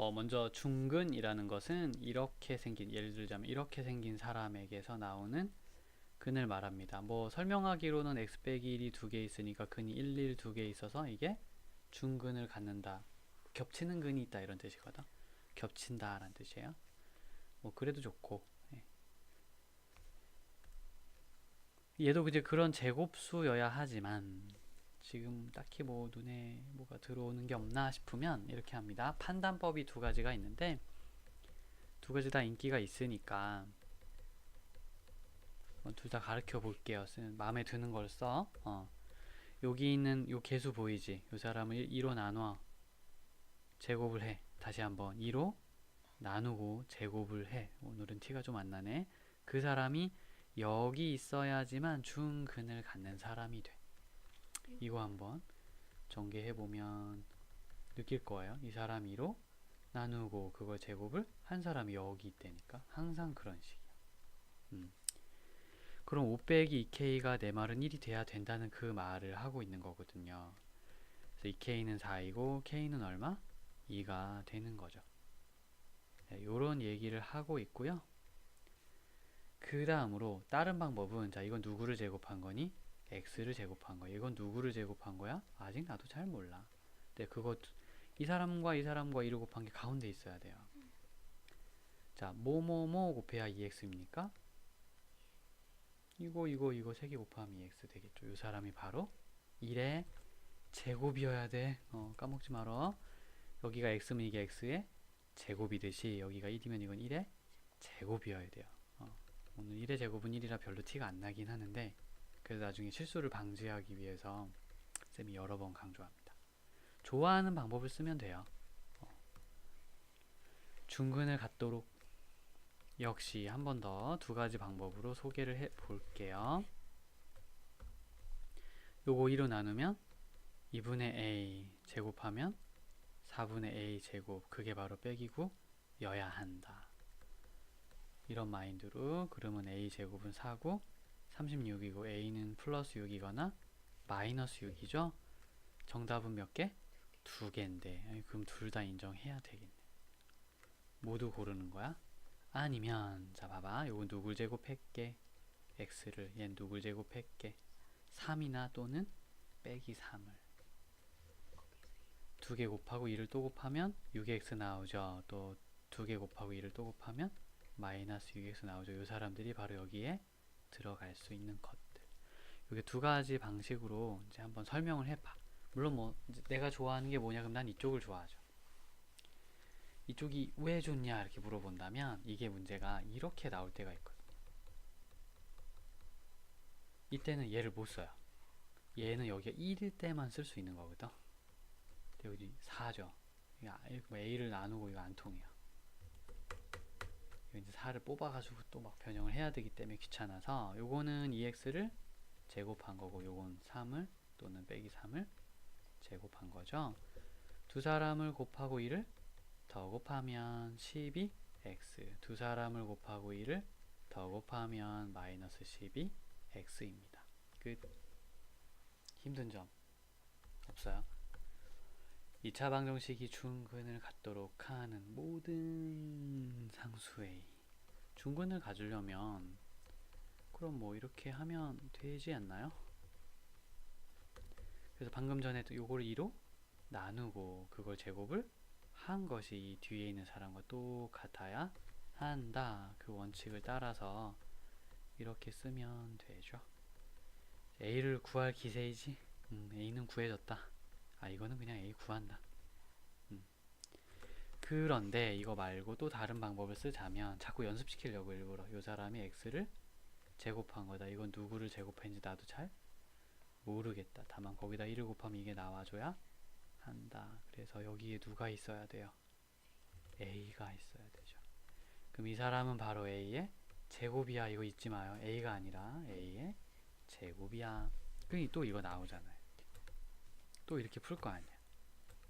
어, 먼저 중근이라는 것은 이렇게 생긴 예를 들자면 이렇게 생긴 사람에게서 나오는 근을 말합니다. 뭐 설명하기로는 x 빼기 1이 두 개 있으니까 근이 1, 1 두 개 있어서 이게 중근을 갖는다. 겹치는 근이 있다 이런 뜻이거든. 겹친다 라는 뜻이에요. 뭐 그래도 좋고. 예. 얘도 이제 그런 제곱수여야 하지만 지금 딱히 뭐 눈에 뭐가 들어오는 게 없나 싶으면 이렇게 합니다. 판단법이 두 가지가 있는데 두 가지 다 인기가 있으니까 둘 다 가르쳐 볼게요. 마음에 드는 걸 써. 어. 여기 있는 요 개수 보이지? 요 사람을 2로 나눠 제곱을 해. 다시 한번 2로 나누고 제곱을 해. 오늘은 티가 좀 안 나네. 그 사람이 여기 있어야지만 중근을 갖는 사람이 돼. 이거 한번 전개해 보면 느낄 거예요. 이 사람 2로 나누고 그걸 제곱을 한 사람이 여기 있다니까. 항상 그런 식이야. 음. 그럼 5 빼기 2k가 내 말은 1이 돼야 된다는 그 말을 하고 있는 거거든요. 그래서 2k는 4이고 k는 얼마? 2가 되는 거죠. 네, 요런 얘기를 하고 있고요. 그 다음으로 다른 방법은 자 이건 누구를 제곱한 거니? X를 제곱한 거야. 이건 누구를 제곱한 거야? 아직 나도 잘 몰라. 근데 그거 이 사람과 이 사람과 2를 곱한 게 가운데 있어야 돼요. 자, 뭐뭐뭐 곱해야 2x입니까? 이거 이거 이거 세 개 곱하면 2x 되겠죠. 이 사람이 바로 1의 제곱이어야 돼. 어, 까먹지 말어. 여기가 x면 이게 x의 제곱이듯이 여기가 1이면 이건 1의 제곱이어야 돼요. 어, 오늘 1의 제곱은 1이라 별로 티가 안 나긴 하는데 그래서 나중에 실수를 방지하기 위해서 쌤이 여러 번 강조합니다. 좋아하는 방법을 쓰면 돼요. 어. 중근을 갖도록 역시 한 번 더 두 가지 방법으로 소개를 해 볼게요. 요거 2로 나누면 2분의 a 제곱하면 4분의 a 제곱 그게 바로 빼기고 여야 한다. 이런 마인드로 그러면 a 제곱은 4고 36이고 a는 플러스 6이거나 마이너스 6이죠. 정답은 몇 개? 두 개인데 그럼 둘 다 인정해야 되겠네. 모두 고르는 거야? 아니면 자 봐봐 요건 누굴 제곱할게 x를 얘는 누굴 제곱할게 3이나 또는 빼기 3을 두 개 곱하고 2를 또 곱하면 6x 나오죠 또 두 개 곱하고 2를 또 곱하면 마이너스 6x 나오죠 요 사람들이 바로 여기에 들어갈 수 있는 것들 이게 두 가지 방식으로 이제 한번 설명을 해봐 물론 뭐 내가 좋아하는 게 뭐냐 그럼 난 이쪽을 좋아하죠 이쪽이 왜 좋냐 이렇게 물어본다면 이게 문제가 이렇게 나올 때가 있거든. 이때는 얘를 못 써요. 얘는 여기가 1일 때만 쓸 수 있는 거거든. 여기 4죠. 이거 A를 나누고 이거 안 통해요. 이제 4를 뽑아가지고 또 막 변형을 해야 되기 때문에 귀찮아서 요거는 2x를 제곱한 거고 요건 3을 또는 빼기 3을 제곱한 거죠. 두 사람을 곱하고 1을 더 곱하면 12x 두 사람을 곱하고 2를 더 곱하면 마이너스 12x입니다. 끝. 힘든 점 없어요. 2차 방정식이 중근을 갖도록 하는 모든 상수의 중근을 가지려면 그럼 뭐 이렇게 하면 되지 않나요? 그래서 방금 전에 요거를 2로 나누고 그걸 제곱을 한 것이 이 뒤에 있는 사람과 똑같아야 한다. 그 원칙을 따라서 이렇게 쓰면 되죠. A를 구할 기세이지. 음, A는 구해졌다. 아 이거는 그냥 A 구한다. 음. 그런데 이거 말고 또 다른 방법을 쓰자면 자꾸 연습시키려고 일부러 이 사람이 X를 제곱한 거다. 이건 누구를 제곱했는지 나도 잘 모르겠다. 다만 거기다 1을 곱하면 이게 나와줘야 한다. 그래서 여기에 누가 있어야 돼요? A가 있어야 되죠. 그럼 이 사람은 바로 A의 제곱이야. 이거 잊지 마요. A가 아니라 A의 제곱이야. 그니 또 이거 나오잖아요. 또 이렇게 풀 거 아니야.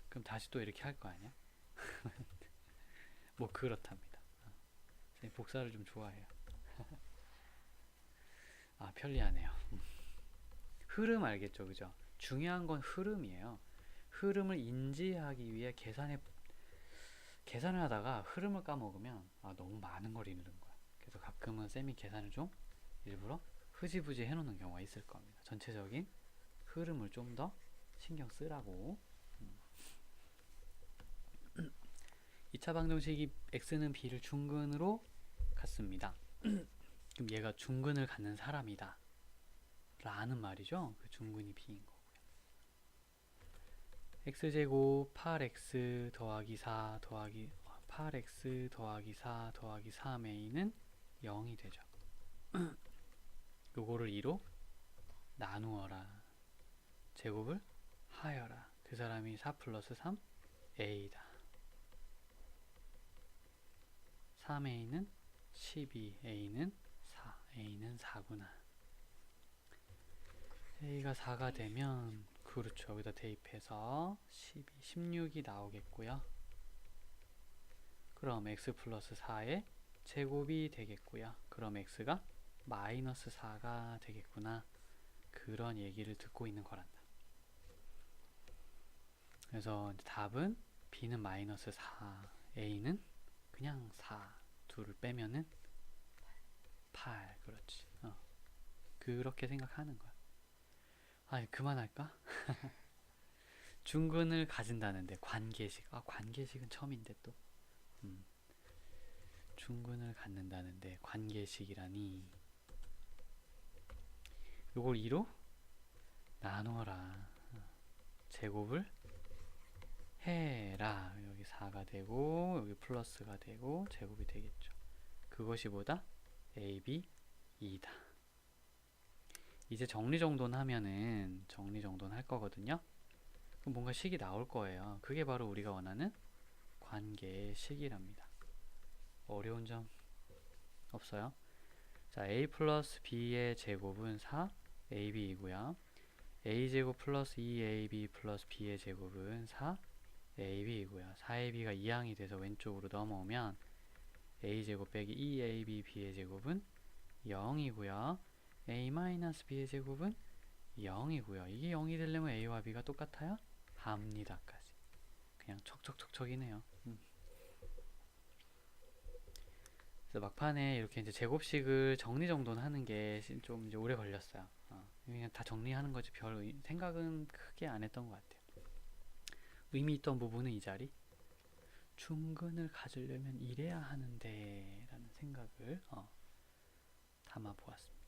그럼 다시 또 이렇게 할 거 아니야? 뭐 그렇답니다. 어. 복사를 좀 좋아해요. 아 편리하네요. 흐름 알겠죠, 그죠? 중요한 건 흐름이에요. 흐름을 인지하기 위해 계산의 계산을 하다가 흐름을 까먹으면 아, 너무 많은 걸 잃는 거야. 그래서 가끔은 쌤이 계산을 좀 일부러 흐지부지 해놓는 경우가 있을 겁니다. 전체적인 흐름을 좀 더 신경 쓰라고. 음. 2차 방정식이 x는 b를 중근으로 갖습니다. 그럼 얘가 중근을 갖는 사람이다. 라는 말이죠. 그 중근이 b인 거고요. x제곱 8x 더하기 4 더하기 8x 더하기 4 더하기 3a는 0이 되죠. 요거를 2로 나누어라. 제곱을 하여라. 그 사람이 4 플러스 3 a다. 3a는 12, a는 4, a는 4구나. a가 4가 되면 그렇죠. 여기다 대입해서 12, 16이 나오겠고요. 그럼 x 플러스 4의 제곱이 되겠고요. 그럼 x가 마이너스 4가 되겠구나. 그런 얘기를 듣고 있는 거란다. 그래서 답은 b는 마이너스 4, a는 그냥 4, 둘을 빼면은 8, 그렇지. 어. 그렇게 생각하는 거야. 아, 그만할까? 중근을 가진다는데 관계식. 아, 관계식은 처음인데 또. 음. 중근을 갖는다는데 관계식이라니. 요걸 2로 나누어라. 어. 제곱을 해라. 여기 4가 되고 여기 플러스가 되고 제곱이 되겠죠. 그것이 보다 a, b, 2다. 이제 정리정돈 하면은 정리정돈 할 거거든요. 그럼 뭔가 식이 나올 거예요. 그게 바로 우리가 원하는 관계의 식이랍니다. 어려운 점 없어요. 자, a 플러스 b의 제곱은 4 ab이고요. a제곱 플러스 2ab 플러스 b의 제곱은 4 ab이고요. 4ab가 2항이 돼서 왼쪽으로 넘어오면 a제곱 빼기 2ab b의 제곱은 0이고요. a 마이너스 b의 제곱은 0이고요. 이게 0이 되려면 a와 b가 똑같아야 합니다까지. 그냥 척척척척이네요. 음. 그래서 막판에 이렇게 이제 제곱식을 정리정돈하는 게 좀 이제 오래 걸렸어요. 어, 그냥 다 정리하는 거지 별 의- 생각은 크게 안 했던 것 같아요. 의미 있던 부분은 이 자리. 중근을 가지려면 이래야 하는데 라는 생각을 어, 담아 보았습니다.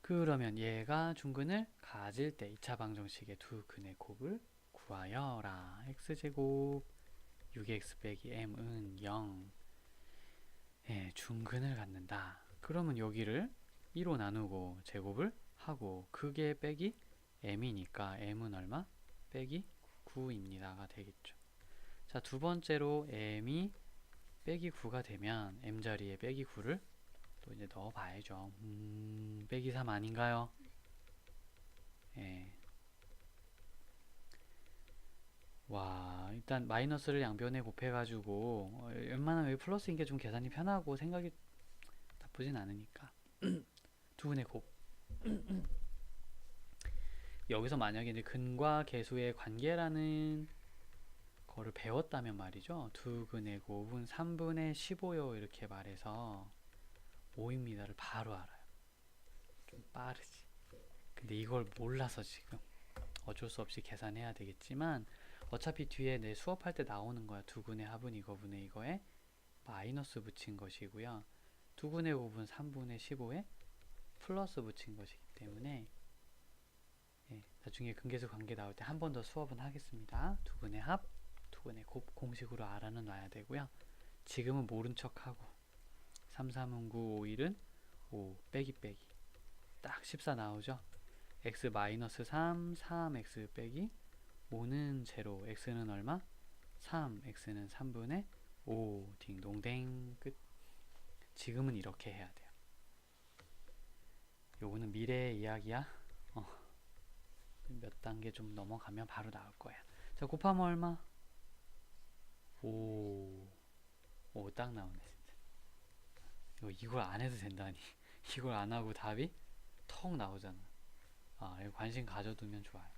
그러면 얘가 중근을 가질 때 2차 방정식의 두 근의 곱을 구하여라. x제곱 6x 빼기 m은 0. 예, 중근을 갖는다. 그러면 여기를 2로 나누고 제곱을 하고 그게 빼기 m이니까 m은 얼마? 빼기 9입니다가 되겠죠. 자, 두 번째로 m이 빼기 9가 되면 m 자리에 빼기 9를 또 이제 넣어 봐야죠. 음, 빼기 3 아닌가요? 예. 와, 일단 마이너스를 양변에 곱해 가지고 어, 웬만하면 플러스인 게 좀 계산이 편하고 생각이 나쁘진 않으니까 두 분의 곱 여기서 만약에 이제 근과 계수의 관계라는 거를 배웠다면 말이죠. 두 근의 곱은 3분의 15요 이렇게 말해서 5입니다를 바로 알아요. 좀 빠르지. 근데 이걸 몰라서 지금 어쩔 수 없이 계산해야 되겠지만 어차피 뒤에 내 수업할 때 나오는 거야. 두근의 합은 이거분의 이거에 마이너스 붙인 것이고요. 두근의 곱은 3분의 15에 플러스 붙인 것이기 때문에 예, 나중에 근계수 관계 나올 때 한 번 더 수업은 하겠습니다. 두근의 합, 두근의 곱 공식으로 알아는 놔야 되고요. 지금은 모른 척하고 3, 3은 9, 5, 1은 5 빼기 빼기 딱 14 나오죠. x 마이너스 3, 3x 빼기 5는 제로, x는 얼마? 3, x는 3분의 5 딩동댕 끝. 지금은 이렇게 해야 돼요. 요거는 미래의 이야기야. 단계 좀 넘어가면 바로 나올 거야. 자, 곱하면 얼마? 5. 5딱 나오네, 진짜. 이거 이걸 안 해도 된다니. 이걸 안 하고 답이 턱 나오잖아. 아, 이거 관심 가져두면 좋아요.